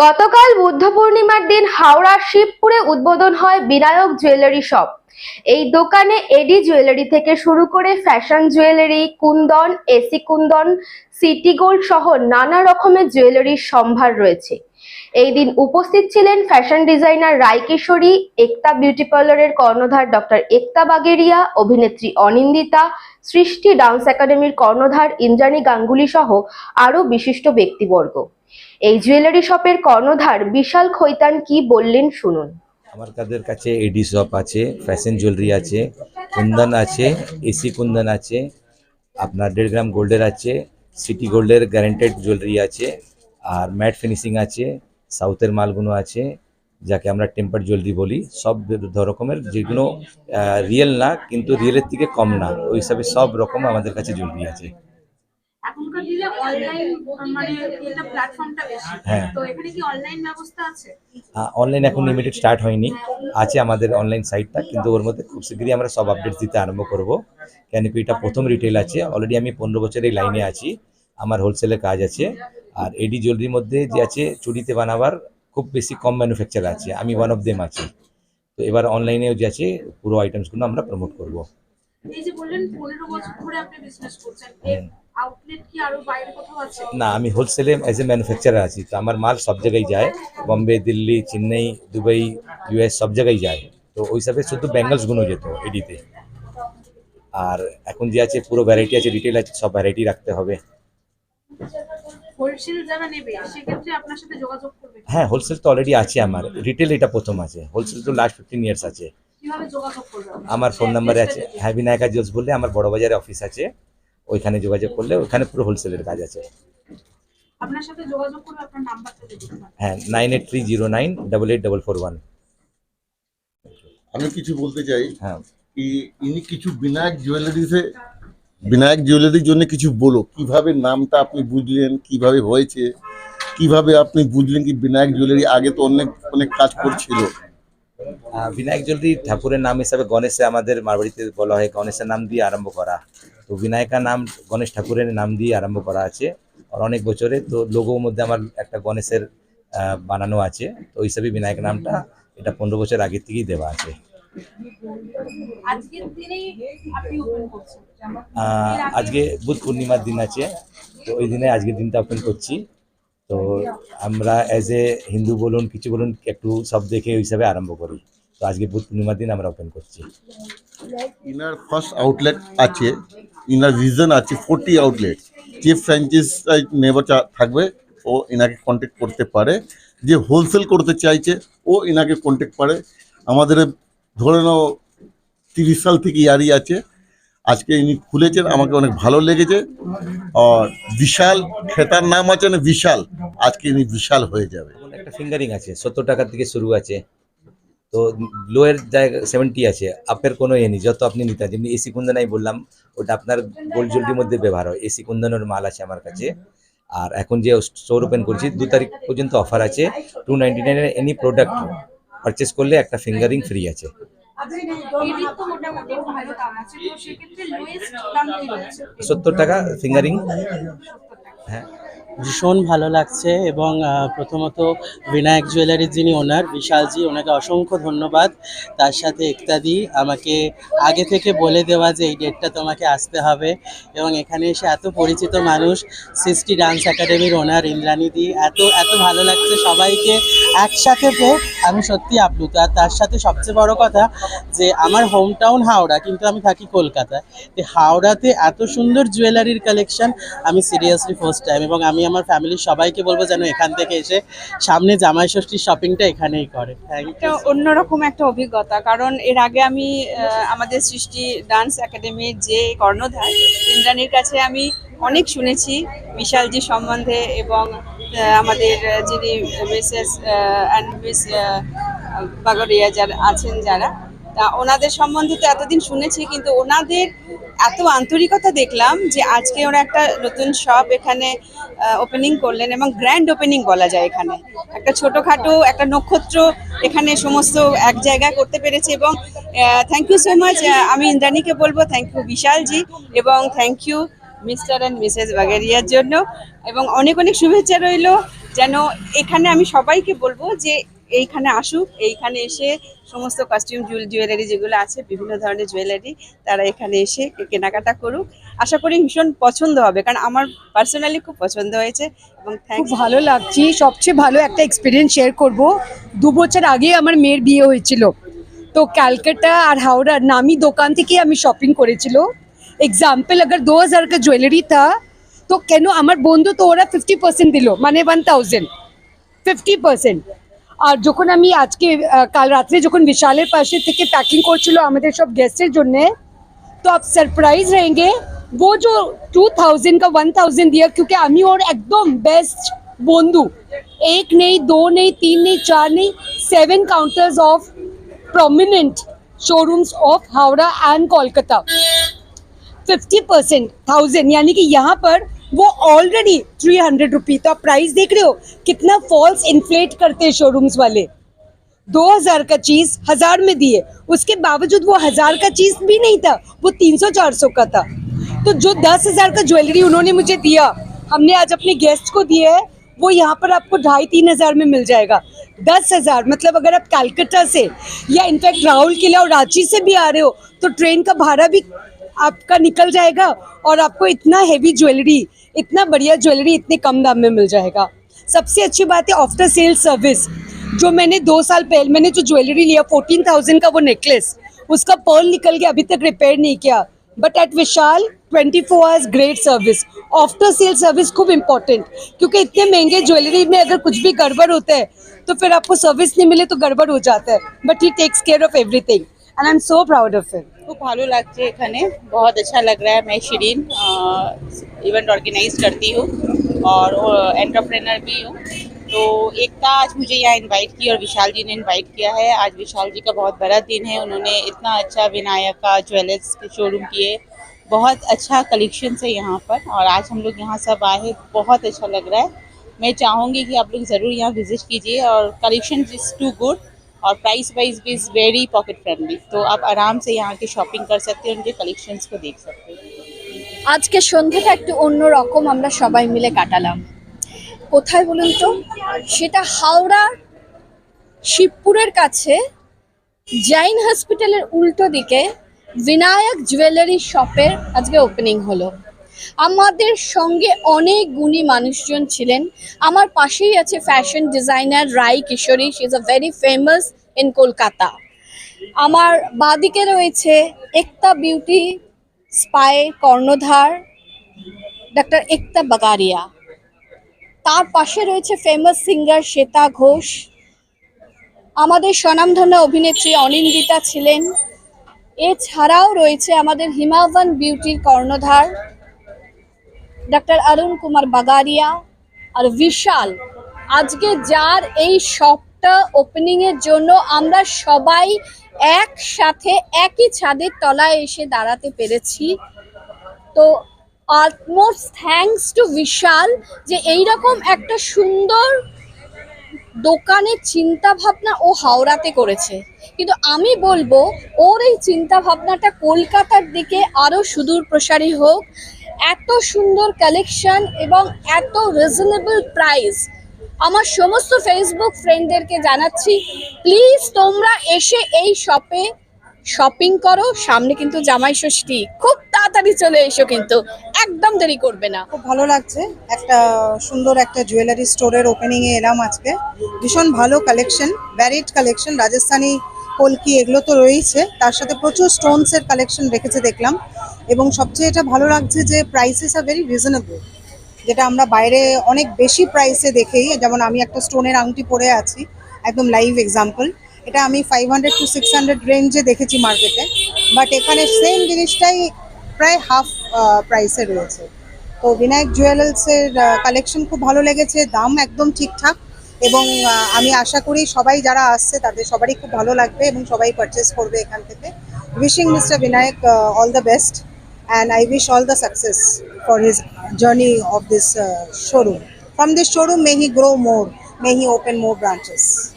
গতকাল বুদ্ধ পূর্ণিমার দিন হাওড়া শিবপুরে উদ্বোধন হয় বিনায়ক জুয়েলারি শপ। এই দোকানে এডি জুয়েলারি থেকে শুরু করে fashion jewellery, kundan, AC kundan, city gold সহ নানা রকমের জুয়েলারির সম্ভার রয়েছে। এই দিন উপস্থিত ছিলেন fashion designer Raikishori, Ekta beauty পার্লারের কর্ণধার ডক্টর একতা বাগেরিয়া, অভিনেত্রী অনিন্দিতা, সৃষ্টি ডান্স একাডেমির কর্ণধার ইন্দ্রাণী গাঙ্গুলি সহ আরও বিশিষ্ট ব্যক্তিবর্গ। এই জুয়েলারি শপের কর্ণধার বিশাল খৈতান কি বললেন শুনুন। আমার তাদের কাছে এডি শপ আছে ফ্যাশন জুয়েলারি আছে, কুন্দন আছে এসি কুন্দন আছে, আপনার দেড় গ্রাম গোল্ডের আছে সিটি গোল্ডের গ্যারেন্টেড জুয়েলারি আছে, আর ম্যাট ফিনিশিং আছে সাউথের মালগুলো আছে, যাকে আমরা টেম্পার জুয়েলারি বলি, সব রকমের, যেগুলো রিয়েল না, কিন্তু রিয়েলের থেকে কম না, ওই হিসাবে সব রকম আমাদের কাছে জুয়েলারি আছে। এখনকার দিনে অনলাইন মানে এটা প্ল্যাটফর্মটা বেশি। হ্যাঁ। তো এখানে কি অনলাইন ব্যবস্থা আছে? অনলাইন এখন লিমিটেড স্টার্ট হয়নি। আছে আমাদের অনলাইন সাইটটা কিন্তু ওর মধ্যে খুব শীঘ্রই আমরা সব আপডেটস দিতে আরম্ভ করব। কেন কি এটা প্রথম রিটেল আছে। অলরেডি আমি পনেরো বছর এই লাইনে আছি। আমার হোলসেলের কাজ আছে। আর এডি জুয়েলারির মধ্যে যে আছে চুড়িতে বানাবার খুব বেশি কম ম্যানুফ্যাকচার আছে। আমি ওয়ান অফ দেম আছি। তো এবার অনলাইনেও যে আছে পুরো আইটেমসগুলো আমরা প্রমোট করব। এই যে বললেন পনেরো বছর ধরে আপনি বিজনেস করছেন। না আমি হোলসেলে অ্যাজ এ ম্যানুফ্যাকচারার আছি তো আমার মাল সব জায়গায় যায়। বম্বে দিল্লি চেন্নাই দুবাই ইউএস সব জায়গায় যায়। তো ওই হিসাবে শুধু ব্যাঙ্গলসগুলো যেত এডিতে আর এখন যে আছে পুরো ভ্যারাইটি আছে রিটেল আছে সব ভ্যারাইটি রাখতে হবে। হ্যাঁ হোলসেল তো অলরেডি আছে আমার। রিটেল এটা প্রথম আছে। হোলসেল তো লাস্ট ফিফটিন ইয়ার্স আছে। আমার ফোন নাম্বারে আছে। হ্যাঁ বিনায়কা জুয়েলস বললে আমার বড় বাজারে অফিস আছে। ওইখানে যোগাযোগ করলে ওইখানে পুরো হোলসেলের কাজ আছে। আপনার সাথে যোগাযোগ করবে আপনার নাম্বারটা দিতে হ্যাঁ nine eight three zero nine double eight double four one আমি কিছু বলতে চাই হ্যাঁ। কি ইনি কিছু বিনায়ক জুয়েলারিতে বিনায়ক জুয়েলারির জন্য কিছু বলো। কীভাবে নামটা আপনি বুঝলেন? কীভাবে হয়েছে? কীভাবে আপনি বুঝলেন কি বিনায়ক জুয়েলারি আগে তো অনেক অনেক কাজ করছিল? বিনায়ক জুয়েলারি ঠাকুরের নাম হিসাবে গণেশে আমাদের মারবাড়িতে বলা হয় গণেশের নাম দিয়ে আরম্ভ করা। তো বিনায়কা নাম গণেশ ঠাকুরের নাম দিয়ে আরম্ভ করা আছে। আর অনেক বছরে তো লোগোর মধ্যে আমার একটা গণেশের বানানো আছে। তো ওই হিসাবে বিনায়ক নামটা এটা পনেরো বছর আগে থেকেই দেওয়া আছে। আজকে বুধ পূর্ণিমার দিন আছে। তো ওই দিনে আজকের দিনটা ওপেন করছি। তো আমরা অ্যাজ এ হিন্দু বলুন কিছু বলুন একটু সব দেখে ওই হিসাবে আরম্ভ করি। তো আজকে বুধ পূর্ণিমার দিন আমরা ওপেন করছি। ইনার ফার্স্ট আউটলেট আছে। ইনার ভিজন আছে ফোর্টি আউটলেট। যে ফ্র্যাঞ্চাইজ নেবার থাকবে, ও এনাকে কন্ট্যাক্ট করতে পারে। যে হোলসেল করতে চাইছে, ও এনাকে কন্ট্যাক্ট পারে। আমাদের ধরে নাও তিরিশ সাল থেকে ইয়ারি আছে। আজকে ইনি খুলেছেন, আমাকে অনেক ভালো লেগেছে। আর বিশাল, খেতার নাম আছে না, বিশাল। আজকে ইনি বিশাল হয়ে যাবে। একটা ফিঙ্গারিং আছে, সত্তর টাকার থেকে শুরু আছে। তো লোয়ের জায়গা সেভেন্টি আছে আপের কোনো ইয়ে নেই যত আপনি নিতে। যেমনি এসি কুন্দনাই বললাম ওটা আপনার গোল্ড জুয়েলারির মধ্যে ব্যবহার হয়। এসি কুন্দনের মাল আছে আমার কাছে। আর এখন যে স্টোর ওপেন করছি দু তারিখ পর্যন্ত অফার আছে। টু নাইনটি নাইনের এনি প্রোডাক্ট পারচেস করলে একটা ফিঙ্গারিং ফ্রি আছে। সত্তর টাকা ফিঙ্গারিং হ্যাঁ। ভীষণ ভালো লাগছে এবং প্রথমত বিনায়ক জুয়েলারির যিনি ওনার, বিশালজি, ওনাকে অসংখ্য ধন্যবাদ। তার সাথে একতাদি আমাকে আগে থেকে বলে দেওয়া যে এই ডেটটা তোমাকে আসতে হবে এবং এখানে এসে এত পরিচিত মানুষ, সৃষ্টি ডান্স একাডেমির ওনার ইন্দ্রাণীদি এত এত ভালো লাগছে সবাইকে একসাথে পেয়ে আমি সত্যি আপ্লুত। আর তার সাথে সবচেয়ে বড় কথা যে আমার হোম টাউন হাওড়া, কিন্তু আমি থাকি কলকাতায়। হাওড়াতে এত সুন্দর জুয়েলারির কালেকশন আমি সিরিয়াসলি ফার্স্ট টাইম এবং আমি আমার ফ্যামিলির সবাইকে বলব যেন এখান থেকে এসে সামনে জামাই ষষ্ঠীর শপিংটা এখানেই করে। অন্যরকম একটা অভিজ্ঞতা কারণ এর আগে আমি আমাদের সৃষ্টি ডান্স একাডেমির যে কর্ণধার ইন্দ্রাণীর কাছে আমি অনেক শুনেছি বিশালজি সম্বন্ধে এবং আমাদের যিনি মিসেস অ্যান্ড মিস বাগরিয়া যারা আছেন যারা তা ওনাদের সম্বন্ধে তো এতদিন শুনেছি কিন্তু ওনাদের এত আন্তরিকতা দেখলাম যে আজকে ওরা একটা নতুন শপ এখানে ওপেনিং করলেন এবং গ্র্যান্ড ওপেনিং বলা যায় এখানে। একটা ছোটোখাটো, একটা নক্ষত্র এখানে সমস্ত এক জায়গায় করতে পেরেছে এবং থ্যাংক ইউ সো মাচ আমি ইন্দ্রাণীকে বলব থ্যাংক ইউ বিশালজি এবং thank you mister and missus বাগেরিয়ার জন্য। এবং অনেক অনেক শুভেচ্ছা রইল, যেন এখানে আমি সবাইকে বলব যে এইখানে আসুক এইখানে এসে সমস্ত কস্টিউম জুয়েলারি যেগুলো আছে বিভিন্ন ধরনের জুয়েলারি তারা এখানে এসে কেনাকাটা করুক আশা করি ভীষণ পছন্দ হবে কারণ আমার পার্সোনালি খুব পছন্দ হয়েছে এবং খুব থ্যাংকস ভালো লাগছে সবচেয়ে ভালো একটা এক্সপিরিয়েন্স শেয়ার করব দু বছর আগে আমার মেয়ের বিয়ে হয়েছিল তো ক্যালকাটা আর হাওড়ার নামি দোকান থেকে আমি শপিং করেছিল এক্সাম্পল अगर दो हजार का ज्वेलरी था তো কেন আমার বন্ধু তো ওরা ফিফটি পার্সেন্ট দিল মানে ওয়ান থাউজেন্ড ফিফটি পার্সেন্ট আর যখন আমি আজকে আহ, কাল রাত্রে যখন বিশালের পাশে থেকে প্যাকিং করছিল আমাদের সব গেস্টের জন্যে तो आप सरप्राइज रहेंगे वो जो टू थाउजेंड का वन थाउजेंड दिया क्योंकि अमी और एकदम बेस्ट बोंदू एक नहीं दो नहीं तीन नहीं चार नहीं seven counters of prominent showrooms of Howrah and Kolkata fifty percent thousand यानी कि यहाँ पर वो ऑलरेडी थ्री हंड्रेड रुपी तो आप प्राइस देख रहे हो? कितना फॉल्स इन्फ्लेट करते हैं शोरूम्स वाले। दो हज़ार का चीज़ हज़ार में दिए। उसके बावजूद वो हज़ार का चीज़ भी नहीं था, वो तीन सौ चार सौ का था। तो जो दस हज़ार का ज्वेलरी उन्होंने मुझे दिया, हमने आज अपने गेस्ट को दिया है, वो यहाँ पर आपको ढाई तीन हज़ार में मिल जाएगा। दस हज़ार मतलब अगर आप कैलकाटा से या इनफैक्ट राहुल किला और रांची से भी आ रहे हो तो ट्रेन का भाड़ा भी आपका निकल जाएगा और आपको इतना हैवी ज्वेलरी इतना बढ़िया ज्वेलरी इतने कम दाम में मिल जाएगा। सबसे अच्छी बात है आफ्टर सेल सर्विस जो मैंने दो साल पहले, मैंने जो ज्वेलरी लिया फोर्टीन थाउज़ेंड का वो नेकलेस उसका पर्ल निकल गया, अभी तक रिपेयर नहीं किया। But at Vishal twenty four hours great service after sale service खूब इंपॉर्टेंट क्योंकि इतने महँगे ज्वेलरी में अगर कुछ भी गड़बड़ होता है तो फिर आपको सर्विस नहीं मिले तो गड़बड़ हो जाता है। But he takes care of everything and I am so proud of him খুব ভালো লাগছে এখানে बहुत अच्छा लग रहा है मैं शिरीन इवेंट ऑर्गेनाइज करती हूँ और एंटरप्रेनर भी हूँ तो एकता आज मुझे यहाँ इनवाइट की और विशाल जी ने इनवाइट किया है आज विशाल जी का बहुत बड़ा दिन है उन्होंने इतना अच्छा विनायक का ज्वेलर्स के शोरूम किए बहुत अच्छा कलेक्शन है यहाँ पर और आज हम लोग यहाँ सब आए हैं बहुत अच्छा लग रहा है मैं चाहूँगी कि आप लोग ज़रूर यहाँ विजिट कीजिए और कलेक्शन इज़ टू गुड और प्राइस वाइज भी इज़ वेरी पॉकेट फ्रेंडली तो आप आराम से यहाँ की शॉपिंग कर सकते हैं उनके कलेक्शंस को देख सकते हैं আজকে সন্ধ্যাটা একটু অন্য রকম আমরা সবাই মিলে কাটালাম কোথায় বলুন তো সেটা হাওড়ার শিবপুরের কাছে জৈন হসপিটালের উল্টো দিকে বিনায়ক জুয়েলারি শপের আজকে ওপেনিং হলো আমাদের সঙ্গে অনেক গুণী মানুষজন ছিলেন। আমার পাশেই আছে fashion designer Rai Kishori. She is a very famous in Kolkata আমার বাদিকে রয়েছে একতা বিউটি স্পাই কর্ণধার ডক্টর একতা বাগারিয়া। তার পাশে রয়েছে ফেমাস সিঙ্গার শ্বেতা ঘোষ। আমাদের স্বনামধন্য অভিনেত্রী অনিন্দিতা ছিলেন। এছাড়াও রয়েছে আমাদের হিমাবান বিউটির কর্ণধার। ডক্টর অরুণ কুমার বাগারিয়া আর বিশাল। আজকে যার এই শপটা ওপেনিং এর জন্য আমরা সবাই একসাথে একই ছাদের তলায় এসে দাঁড়াতে পেরেছি। তো অলমোস্ট থ্যাঙ্কস টু বিশাল যে এইরকম একটা সুন্দর দোকানের চিন্তা ভাবনা ও হাওড়াতে করেছে। কিন্তু আমি বলব, ওর এই চিন্তা ভাবনাটা কলকাতার দিকে আরও সুদূর প্রসারী হোক এত সুন্দর কালেকশন এবং এত রিজনেবল প্রাইস আমার সমস্ত ফেসবুক ফ্রেন্ডদেরকে জানাচ্ছি প্লিজ তোমরা এসে এই শপে শপিং করো। সামনে কিন্তু জামাই ষষ্ঠী। খুব তাড়াতাড়ি চলে এসো কিন্তু। একদম দেরি করবে না। খুব ভালো লাগছে। একটা সুন্দর একটা জুয়েলারি স্টোরের ওপেনিং এ এলাম আজকে। ভীষণ ভালো কালেকশন ভ্যারিড কালেকশন রাজস্থানি, কলকি, এগুলো তো রয়েছে তার সাথে প্রচুর স্টোনস এর কালেকশন রেখেছে দেখলাম। এবং সবচেয়ে এটা ভালো লাগছে যে প্রাইসেস আর ভেরি রিজনেবল যেটা আমরা বাইরে অনেক বেশি প্রাইসে দেখেই, যেমন আমি একটা স্টোনের আংটি পরে আছি, একদম লাইভ এক্সাম্পল এটা আমি five hundred to six hundred রেঞ্জে দেখেছি মার্কেটে বাট এখানে সেম জিনিসটাই প্রায় হাফ প্রাইসে রয়েছে। তো বিনায়ক জুয়েলার্সের কালেকশন খুব ভালো লেগেছে, দাম একদম ঠিকঠাক এবং আমি আশা করি সবাই যারা আসছে তাদের সবারই খুব ভালো লাগবে এবং সবাই পারচেস করবে এখান থেকে। Wishing mister Vinayak all the best and I wish all the success for his journey of this uh, showroom. From this showroom, may he grow more, may he open more branches.